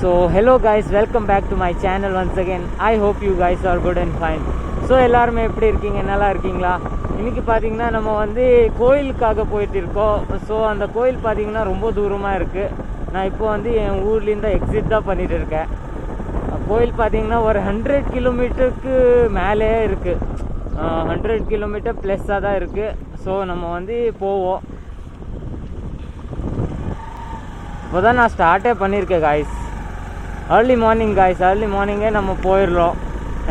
So hello guys welcome back to my channel once again I hope you guys are good and fine so எல்லாருமே எப்படி இருக்கீங்க? நல்லா இருக்கீங்களா? இன்றைக்கி பார்த்தீங்கன்னா நம்ம வந்து கோயிலுக்காக போயிட்டு இருக்கோம். ஸோ அந்த கோயில் பார்த்தீங்கன்னா ரொம்ப தூரமாக இருக்குது நான் இப்போ வந்து என் ஊர்லேருந்து எக்ஸிட் தான் பண்ணிகிட்டு இருக்கேன். கோயில் பார்த்தீங்கன்னா ஒரு ஹண்ட்ரட் கிலோமீட்டருக்கு மேலே இருக்குது ஹண்ட்ரட் கிலோமீட்டர் ப்ளஸ்ஸாக தான் இருக்குது ஸோ நம்ம வந்து போவோம். இப்போ தான் நான் ஸ்டார்ட்டே பண்ணியிருக்கேன் guys early morning guys early மார்னிங்கே நம்ம போயிடுறோம்.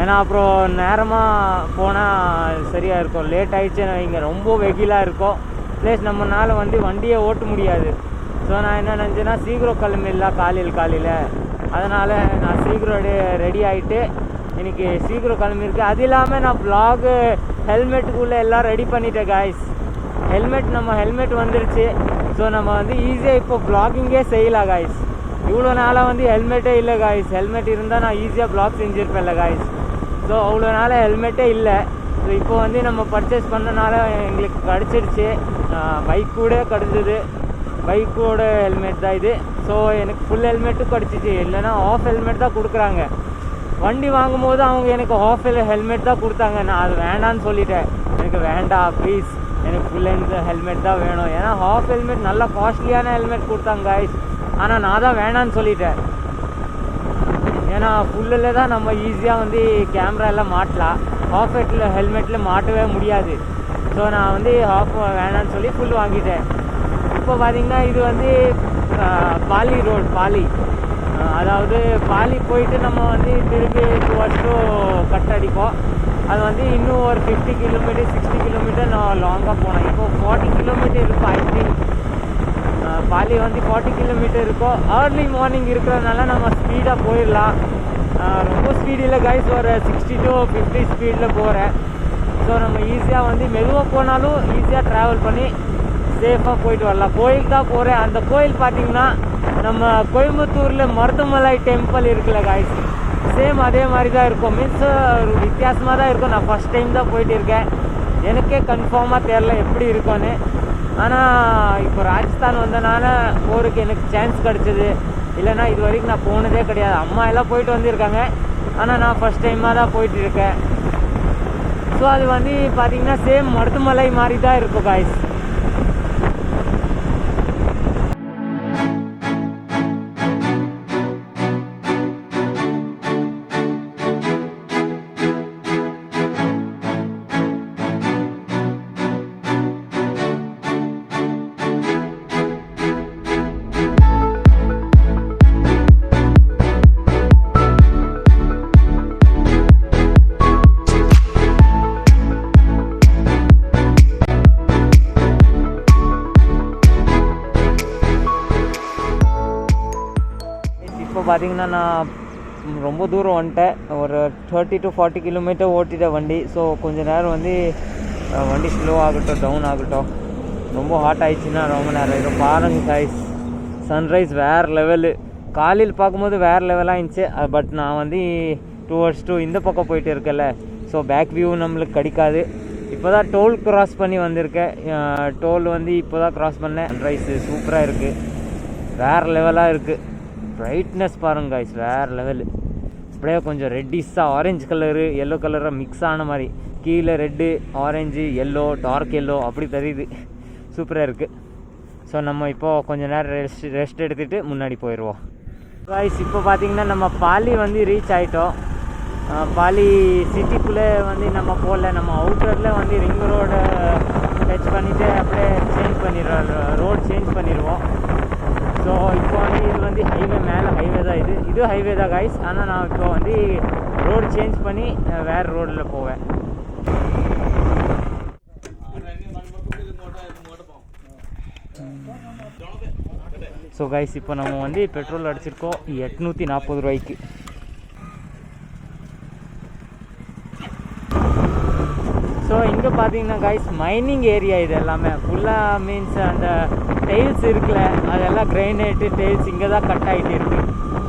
ஏன்னா அப்புறம் நேரமாக போனால் சரியாக இருக்கும். லேட் ஆகிடுச்சுன்னு வைங்க. ரொம்ப வெகிலாக இருக்கும். ப்ளஸ் நம்மனால வந்து வண்டியை ஓட்ட முடியாது. ஸோ நான் என்ன நினச்சேன்னா சீக்கிரம் கிளம்பிடலாம் காலையில் காலையில். அதனால் நான் சீக்கிரம் ரெடி ரெடி ஆகிட்டு இன்றைக்கி சீக்கிரம் கிளம்பியிருக்கேன். அது இல்லாமல் நான் ப்ளாகு ஹெல்மெட்டுக்குள்ளே எல்லாம் ரெடி பண்ணிட்டேன் காய்ஸ் ஹெல்மெட் நம்ம ஹெல்மெட் வந்துருச்சு. ஸோ நம்ம வந்து ஈஸியாக இப்போ ப்ளாகிங்கே செய்யலாம் காய்ஸ் இவ்வளோ நாளாக வந்து ஹெல்மெட்டே இல்லை காய்ஸ் ஹெல்மெட் இருந்தால் நான் ஈஸியாக பிளாக் செஞ்சுருப்பேன்ல காய்ஸ் ஸோ அவ்வளோ நாளாக ஹெல்மெட்டே இல்லை. ஸோ இப்போ வந்து நம்ம பர்ச்சேஸ் பண்ணனால எங்களுக்கு கிடச்சிடுச்சு பைக் கூட கிடச்சிது. பைக்கோட ஹெல்மெட் தான் இது. ஸோ எனக்கு ஃபுல் ஹெல்மெட்டும் கிடச்சிச்சு. இல்லைன்னா ஆஃப் ஹெல்மெட் தான் கொடுக்குறாங்க. வண்டி வாங்கும்போது அவங்க எனக்கு ஆஃப் ஹெல்மெட் தான் கொடுத்தாங்க. நான் அது வேண்டான்னு சொல்லிட்டேன். எனக்கு வேண்டாம் ப்ளீஸ் எனக்கு ஃபுல் ஹெல்மெட் தான் வேணும். ஏன்னா ஹாஃப் ஹெல்மெட் நல்லா காஸ்ட்லியான ஹெல்மெட் கொடுத்தாங்க காய்ஸ் ஆனால் நான் தான் வேணான்னு சொல்லிட்டேன். ஏன்னா ஃபுல்லில் தான் நம்ம ஈஸியாக வந்து கேமரா எல்லாம் மாட்டலாம். ஹாஃப் ஹெட்டில் ஹெல்மெட்டில் மாட்டவே முடியாது. ஸோ நான் வந்து ஹாஃப் வேணான்னு சொல்லி ஃபுல் வாங்கிட்டேன். இப்போ பார்த்தீங்கன்னா இது வந்து பாலி ரோடு பாலி. அதாவது பாலி போயிட்டு நம்ம வந்து திரும்பி டுவர்ஸ் கட் அடிப்போம் அது வந்து இன்னும் ஒரு ஃபிஃப்டி கிலோமீட்டர் சிக்ஸ்டி கிலோமீட்டர் நான் லாங்காக போனேன். இப்போ ஃபார்ட்டி கிலோமீட்டர் இருக்கும் ஐ திங்க் பாலி வந்து ஃபார்ட்டி கிலோமீட்டர் இருக்கும். ஏர்லி மார்னிங் இருக்கிறதுனால நம்ம ஸ்பீடாக போயிடலாம். ரொம்ப ஸ்பீடில் கைஸ் ஒரு சிக்ஸ்டி டு ஃபிஃப்டி ஸ்பீடில் போகிறேன் ஸோ நம்ம ஈஸியாக வந்து மெதுவாக போனாலும் ஈஸியாக ட்ராவல் பண்ணி சேஃபாக போயிட்டு வரலாம். கோயிலுக்கு தான் போகிறேன் அந்த கோயில் பார்த்தீங்கன்னா நம்ம கோயம்புத்தூரில் மருதமலை டெம்பிள் இருக்குல்ல காய்ஸ் சேம் அதே மாதிரி தான் இருக்கும். மீன்ஸ் ஒரு வித்தியாசமாக தான் இருக்கும். நான் ஃபஸ்ட் டைம் தான் போயிட்டு இருக்கேன். எனக்கே கன்ஃபார்மாக தெரில எப்படி இருக்கும்னு. ஆனால் இப்போ ராஜஸ்தான் வந்தனால போகிறதுக்கு எனக்கு சான்ஸ் கிடச்சிது. இல்லைன்னா இது வரைக்கும் நான் போனதே கிடையாது. அம்மா எல்லாம் போயிட்டு வந்திருக்காங்க. ஆனால் நான் ஃபஸ்ட் டைமாக தான் போயிட்டு இருக்கேன். ஸோ அது வந்து பார்த்திங்கன்னா சேம் மருத்துவமலை மாதிரி தான் இருக்கும் காய்ஸ் பார்த்தீங்கன்னா நான் ரொம்ப தூரம் வந்துட்டேன். ஒரு தேர்ட்டி டு ஃபார்ட்டி கிலோமீட்டர் ஓட்டிட்டேன் வண்டி. ஸோ கொஞ்ச நேரம் வந்து வண்டி ஸ்லோ ஆகட்டும் டவுன் ஆகட்டும். ரொம்ப ஹாட் ஆயிடுச்சுன்னா ரொம்ப நேரம். ஆயிடும் பாருங்க காய்ஸ் சன்ரைஸ் வேறு லெவலு காலையில் பார்க்கும்போது வேறு லெவலாக இருந்துச்சு. பட் நான் வந்து டுவர்ட்ஸ் டூ இந்த பக்கம் போயிட்டு இருக்கேன்ல. ஸோ பேக் வியூ நம்மளுக்கு கிடைக்காது. இப்போ தான் டோல் கிராஸ் பண்ணி வந்திருக்கேன். டோல் வந்து இப்போ தான் க்ராஸ் பண்ணேன் சன்ரைஸு சூப்பராக இருக்குது வேறு லெவலாக இருக்குது பிரைட்னஸ் பாருங்க காய்ஸ் வேறு லெவலு அப்படியே கொஞ்சம் ரெட்டிஸாக ஆரஞ்சு கலரு எல்லோ கலராக மிக்ஸ் ஆன மாதிரி. கீழே red orange yellow dark yellow அப்படி தெரியுது. சூப்பராக இருக்குது ஸோ நம்ம இப்போது கொஞ்சம் நேரம் ரெஸ்ட் ரெஸ்ட் எடுத்துகிட்டு முன்னாடி போயிடுவோம் காய்ஸ் இப்போ பார்த்தீங்கன்னா நம்ம பாலி வந்து ரீச் ஆகிட்டோம் பாலி சிட்டிக்குள்ளே வந்து நம்ம போகல. நம்ம அவுட்டரில் வந்து ரிங் ரோடு டச் பண்ணிவிட்டு அப்படியே சேஞ்ச் பண்ணிடுவோம் ரோட் சேஞ்ச் பண்ணிடுவோம். ஸோ இப்போ வந்து இது வந்து ஹைவே மேலே ஹைவே தான் இது. இது ஹைவே தான் கைஸ் ஆனால் நான் இப்போ வந்து ரோடு சேஞ்ச் பண்ணி வேறு வேற ரோடில் போவேன். ஸோ கைஸ் இப்போ நம்ம வந்து பெட்ரோல் அடிச்சிருக்கோம். எட்நூற்றி நாற்பது ரூபாய்க்கு. ஸோ இங்கே பார்த்தீங்கன்னா கைஸ் மைனிங் ஏரியா இது எல்லாமே. ஃபுல்லாக மீன்ஸ் அந்த டைல்ஸ் இருக்குல்ல அதெல்லாம் கிரைனேட்டு டைல்ஸ் இங்கே தான் கட் ஆகிட்டு இருக்கு.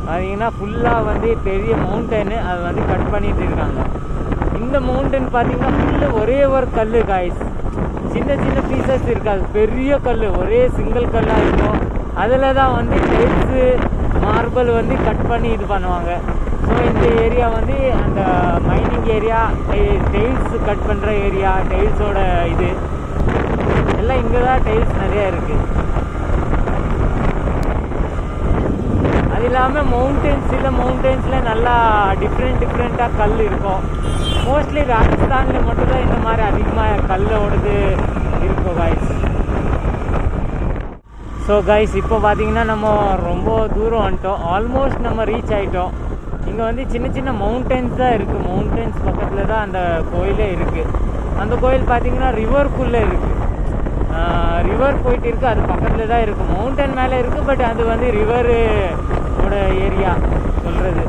பார்த்தீங்கன்னா ஃபுல்லாக வந்து பெரிய மவுண்டனு அது வந்து கட் பண்ணிட்டு இருக்காங்க. இந்த மவுண்டன் பார்த்தீங்கன்னா ஃபுல்லு ஒரே ஒரு கல் காய்ஸ் சின்ன சின்ன பீசஸ் இருக்காது. பெரிய கல் ஒரே சிங்கிள் கல்லாக இருக்கும். அதில் தான் வந்து டைல்ஸு மார்பிள் வந்து கட் பண்ணி இது பண்ணுவாங்க. ஸோ இந்த ஏரியா வந்து அந்த மைனிங் ஏரியா டெய்ல்ஸ் கட் பண்ணுற ஏரியா டெய்ல்ஸோட இது. எல்லாம் இங்கே தான் டைல்ஸ் நிறையா இருக்குது இல்லாமல் மவுண்டன்ஸ் இல்லை மவுண்டன்ஸில் நல்லா டிஃப்ரெண்ட் டிஃப்ரெண்ட்டாக கல் இருக்கும். மோஸ்ட்லி ராஜஸ்தானில் மட்டும்தான் இந்த மாதிரி அதிகமாக கல்லோடது இருக்கும் காய்ஸ் ஸோ கைஸ் இப்போ பார்த்தீங்கன்னா நம்ம ரொம்ப தூரம் வந்துட்டோம். ஆல்மோஸ்ட் நம்ம ரீச் ஆகிட்டோம் இங்கே வந்து சின்ன சின்ன மவுண்டன்ஸ் தான் இருக்குது மவுண்டன்ஸ் பக்கத்தில் தான் அந்த கோயிலே இருக்குது அந்த கோயில் பார்த்தீங்கன்னா ரிவர்க்குள்ளே இருக்குது ரிவர் போயிட்டு இருக்குது அது பக்கத்தில் தான் இருக்குது மவுண்டன் மேலே இருக்குது பட் அது வந்து ரிவரு நம்மளோட ஏரியா சொல்கிறது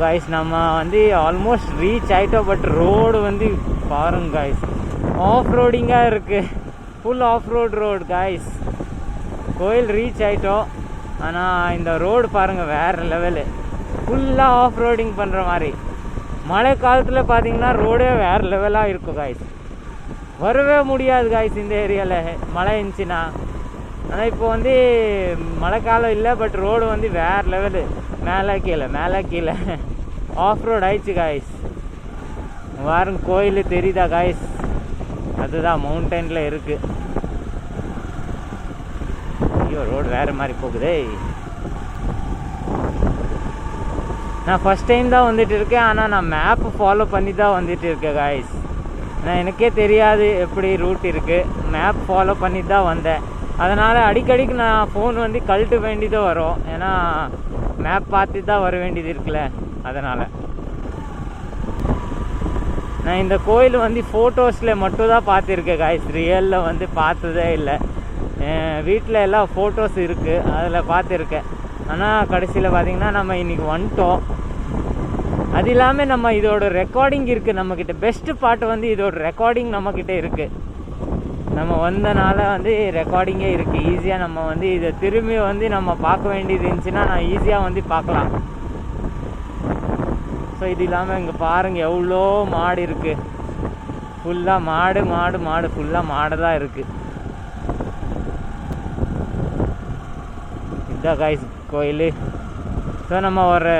காய்ஸ் நம்ம வந்து ஆல்மோஸ்ட் ரீச் ஆகிட்டோம் பட் ரோடு வந்து பாருங்க காய்ஸ் ஆஃப் ரோடிங்காக இருக்குது full off road road guys கோயில் ரீச் ஆகிட்டோம் ஆனால் இந்த ரோடு பாருங்கள் வேறு லெவலு ஃபுல்லாக ஆஃப் ரோடிங் பண்ணுற மாதிரி. மழை காலத்தில் பார்த்தீங்கன்னா ரோடே வேறு லெவலாக இருக்கும் காய்ஸ் வரவே முடியாது காய்ஸ் இந்த ஏரியாவில் மழை இருந்துச்சுன்னா. ஆனால் இப்போ வந்து மழை காலம் இல்லை பட் ரோடு வந்து வேறு லெவலு மேலே கீழே மேலே கீழே. ஆஃப் ரோட் ஆயிடுச்சு காய்ஸ் வாரம் கோயில் தெரியுதா காய்ஸ் அதுதான் மவுண்டனில் இருக்குது ஐயோ ரோடு வேறு மாதிரி போகுதே நான் ஃபஸ்ட் டைம் தான் வந்துட்டு இருக்கேன் ஆனால் நான் மேப்பு ஃபாலோ பண்ணி தான் வந்துட்டு இருக்கேன் காய்ஸ் நான் எனக்கே தெரியாது எப்படி ரூட் இருக்குது மேப் ஃபாலோ பண்ணி தான் வந்தேன். அதனால் அடிக்கடிக்கு நான் ஃபோன் வந்து கழட்ட வேண்டியதாக வரும். ஏன்னா மேப் பார்த்து தான் வர வேண்டியது இருக்குல்ல அதனால். நான் இந்த கோயில் வந்து ஃபோட்டோஸில் மட்டும் தான் பார்த்துருக்கேன் காய்ஸ் ரியலில் வந்து பார்த்ததே இல்லை. வீட்டில் எல்லாம் ஃபோட்டோஸ் இருக்குது அதில் பார்த்துருக்கேன். ஆனால் கடைசியில் பார்த்திங்கன்னா நம்ம இன்றைக்கி வந்துட்டோம். அது இல்லாமல் நம்ம இதோட ரெக்கார்டிங் இருக்குது நம்மக்கிட்ட பெஸ்ட்டு பாட்டு வந்து இதோட ரெக்கார்டிங் நம்மக்கிட்ட இருக்குது நம்ம வந்தனால வந்து ரெக்கார்டிங்கே இருக்குது ஈஸியாக நம்ம வந்து இதை திரும்பி வந்து நம்ம பார்க்க வேண்டியது இருந்துச்சுன்னா நான் ஈஸியாக வந்து பார்க்கலாம். ஸோ இது இல்லாமல் இங்கே பாருங்கள் எவ்வளோ மாடு இருக்குது ஃபுல்லாக மாடு மாடு மாடு. ஃபுல்லாக மாடு தான் இருக்குது இதுதான் காய்ஸ் கோயில். ஸோ நம்ம ஒரு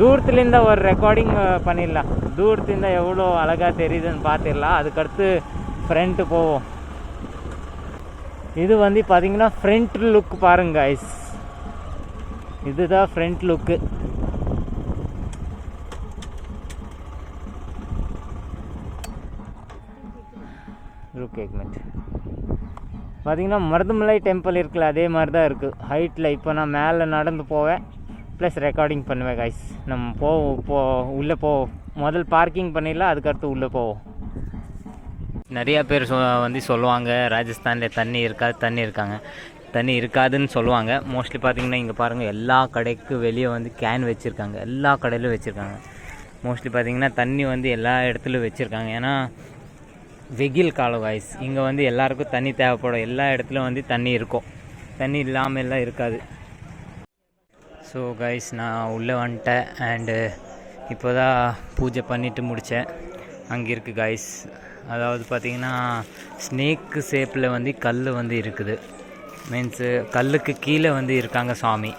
தூரத்துலேருந்து ஒரு ரெக்கார்டிங் பண்ணிடலாம். தூரத்துலேருந்து எவ்வளோ அழகாக தெரியுதுன்னு பார்த்துடலாம். அதுக்கடுத்து ஃப்ரெண்ட்டு போவோம். இது வந்து பார்த்தீங்கன்னா ஃப்ரண்ட் லுக் பாருங்க ஐஸ் இதுதான் ஃப்ரண்ட் லுக்கு லுக் எக் பார்த்தீங்கன்னா மருதமலை டெம்பிள் இருக்குல்ல அதே மாதிரி தான் இருக்குது ஹைட்டில் இப்போ நான் மேலே நடந்து போவேன். ப்ளஸ் ரெக்கார்டிங் பண்ணுவேன் கைஸ் நம்ம போ போ உள்ளே போ. முதல் பார்க்கிங் பண்ணிடலாம் அதுக்கடுத்து உள்ளே போவோம். நிறையா பேர் சொ வந்து சொல்லுவாங்க ராஜஸ்தானில் தண்ணி இருக்காது தண்ணி இருக்காங்க. தண்ணி இருக்காதுன்னு சொல்லுவாங்க. மோஸ்ட்லி பார்த்தீங்கன்னா இங்கே பாருங்கள் எல்லா கடைக்கு வெளியே வந்து கேன் வச்சுருக்காங்க. எல்லா கடையிலும் வச்சுருக்காங்க. மோஸ்ட்லி பார்த்தீங்கன்னா தண்ணி வந்து எல்லா இடத்துலையும் வச்சுருக்காங்க. ஏன்னா வெயில் காலம் வாய்ஸ் இங்கே வந்து எல்லாருக்கும் தண்ணி தேவைப்படும். எல்லா இடத்துலையும் வந்து தண்ணி இருக்கும். தண்ணி இல்லாமல் எல்லாம் இருக்காது. ஸோ கைஸ் நான் உள்ளே வந்துட்டேன். அண்டு இப்போ தான் பூஜை பண்ணிவிட்டு முடித்தேன் அங்கே இருக்குது கைஸ் அதாவது பார்த்திங்கன்னா ஸ்னேக்கு ஷேப்பில் வந்து கல் வந்து இருக்குது. மீன்ஸு கல்லுக்கு கீழே வந்து இருக்காங்க சாமி.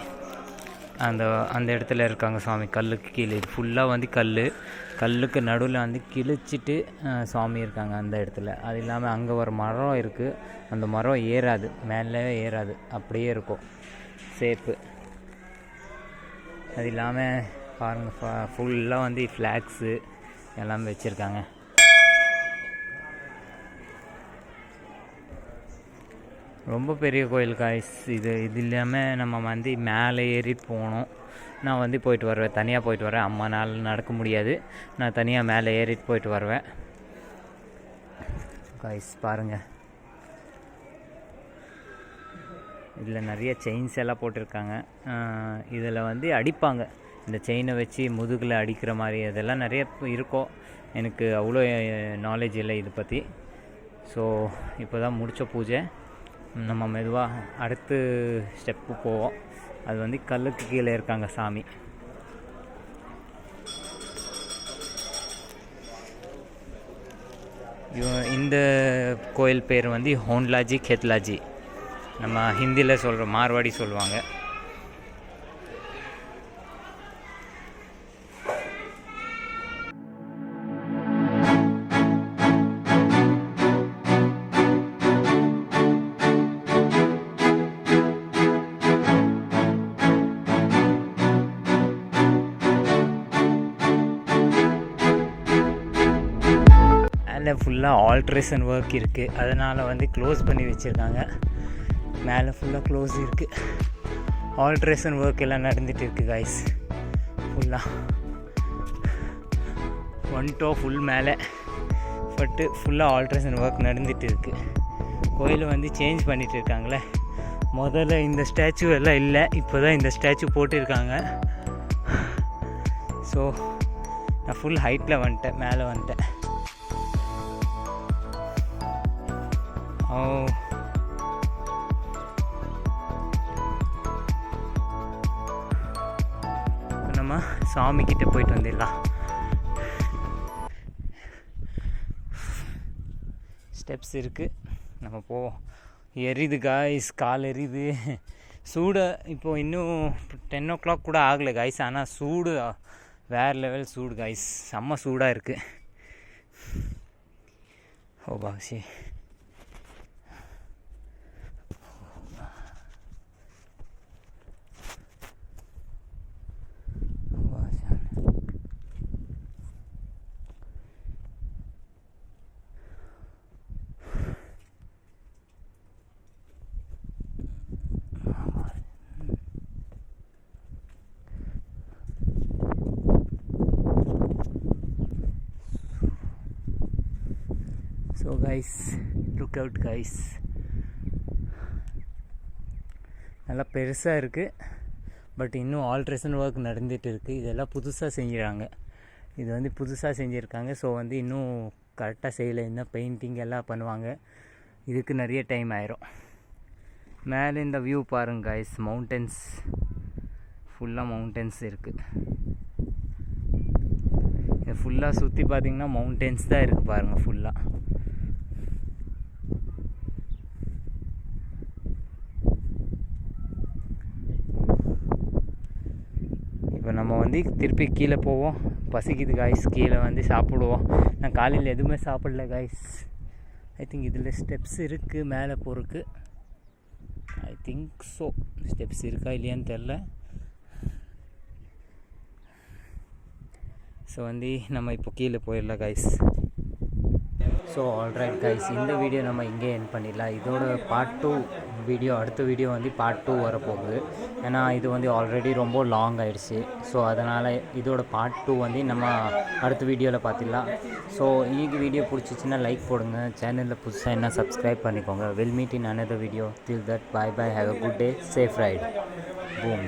அந்த அந்த இடத்துல இருக்காங்க சாமி கல்லுக்கு கீழே. இது ஃபுல்லாக வந்து கல் கல்லுக்கு நடுவில் வந்து கிழிச்சிட்டு சாமி இருக்காங்க அந்த இடத்துல. அது இல்லாமல் அங்கே ஒரு மரம் இருக்குது அந்த மரம் ஏறாது. மேலே ஏறாது. அப்படியே இருக்கும். சேப்பு அது இல்லாமல் பாருங்கள் ஃபுல்லாக வந்து ஃப்ளாக்ஸு எல்லாமே வச்சுருக்காங்க. ரொம்ப பெரிய கோயில் காய்ஸ் இது இது இல்லாமல் நம்ம வந்து மேலே ஏறி போகணும் நான் வந்து போயிட்டு வருவேன். தனியாக போயிட்டு வரேன் அம்மானால் நடக்க முடியாது. நான் தனியாக மேலே ஏறிட்டு போயிட்டு வருவேன். காய்ஸ் பாருங்கள் இதில் நிறைய செயின்ஸ் எல்லாம் போட்டிருக்காங்க. இதில் வந்து அடிப்பாங்க. இந்த செயினை வச்சு முதுகில் அடிக்கிற மாதிரி அதெல்லாம் நிறைய இருக்கும். எனக்கு அவ்வளோ நாலேஜ் இல்லை இதை பற்றி ஸோ இப்போ தான் முடித்த பூஜை. நம்ம மெதுவாக அடுத்து ஸ்டெப்பு போவோம். அது வந்து கல்லுக்கு கீழே இருக்காங்க சாமி. இந்த கோயில் பேர் வந்து ஹோன்லாஜி கெத்லாஜி. நம்ம ஹிந்தியில் சொல்கிற மார்வாடி சொல்லுவாங்க. மேலே ஃபுல்லாக ஆல்ட்ரேஷன் ஒர்க் இருக்குது அதனால் வந்து க்ளோஸ் பண்ணி வச்சுருக்காங்க. மேலே ஃபுல்லாக க்ளோஸ் இருக்குது ஆல்ட்ரேஷன் ஒர்க் எல்லாம் நடந்துகிட்டு இருக்குது காய்ஸ் ஃபுல்லாக ஒன் டோ ஃபுல் மேலே. பட்டு ஃபுல்லாக ஆல்ட்ரேஷன் ஒர்க் நடந்துகிட்டு இருக்குது கோயிலை வந்து சேஞ்ச் பண்ணிகிட்டு இருக்காங்களே. முதல்ல இந்த ஸ்டாச்சு எல்லாம் இல்லை. இப்போ தான் இந்த ஸ்டாச்சு போட்டிருக்காங்க. ஸோ நான் ஃபுல் ஹைட்டில் வந்துட்டேன். மேலே வந்துட்டேன். ஓ. நம்ம சாமி கிட்ட போயிட்டு வந்துடலாம். ஸ்டெப்ஸ் இருக்குது நம்ம போவோம். எரியுது காய்ஸ் கால் எரியுது. சூடு இப்போ இன்னும் டென் ஓ கிளாக் கூட ஆகலை காய்ஸ் ஆனால் சூடு வேறு லெவல் சூடு காய்ஸ் செம்ம சூடாக இருக்குது ஓ பாஷி so guys look out guys நல்லா பெருசாக இருக்குது பட் இன்னும் ஆல்ட்ரேஷன் ஒர்க் நடந்துகிட்டு இருக்குது இதெல்லாம் புதுசாக செஞ்சுறாங்க இது வந்து புதுசாக செஞ்சுருக்காங்க. ஸோ வந்து இன்னும் கரெக்டாக செய்யலை. இன்னும் பெயிண்டிங் எல்லாம் பண்ணுவாங்க. இதுக்கு நிறைய டைம் ஆயிரும். மேலே இந்த வியூ பாருங்க கைஸ் மவுண்டன்ஸ் ஃபுல்லாக மவுண்டன்ஸ் இருக்குது இது ஃபுல்லாக சுற்றி பார்த்தீங்கன்னா மவுண்டன்ஸ் தான் இருக்குது பாருங்கள் ஃபுல்லாக நம்ம வந்து திருப்பி கீழே போவோம். பசிக்குது காய்ஸ் கீழே வந்து சாப்பிடுவோம். நான் காலையில் எதுவுமே சாப்பிடல காய்ஸ் ஐ திங்க் இதில் ஸ்டெப்ஸ் இருக்குது மேலே போகிறதுக்கு ஐ திங்க் ஸோ ஸ்டெப்ஸ் இருக்கா இல்லையான்னு தெரில ஸோ வந்து நம்ம இப்போ கீழே போயிடலாம் கைஸ் ஸோ ஆல்ரைட் கைஸ் இந்த வீடியோ நம்ம இங்கே என் பண்ணிடலாம். இதோட பார்ட் டூ வீடியோ அடுத்த வீடியோ வந்து பார்ட் டூ வரப்போகுது. ஏன்னா இது வந்து ஆல்ரெடி ரொம்ப லாங் ஆயிடுச்சு. ஸோ அதனால் இதோட பார்ட் டூ வந்து நம்ம அடுத்த வீடியோவில் பார்த்துடலாம் ஸோ இன்றைக்கி வீடியோ பிடிச்சிச்சின்னா லைக் போடுங்க. சேனலில் புதுசாக என்ன சப்ஸ்கிரைப் பண்ணிக்கோங்க. Well meet in another video till that bye bye have a good day safe ride boom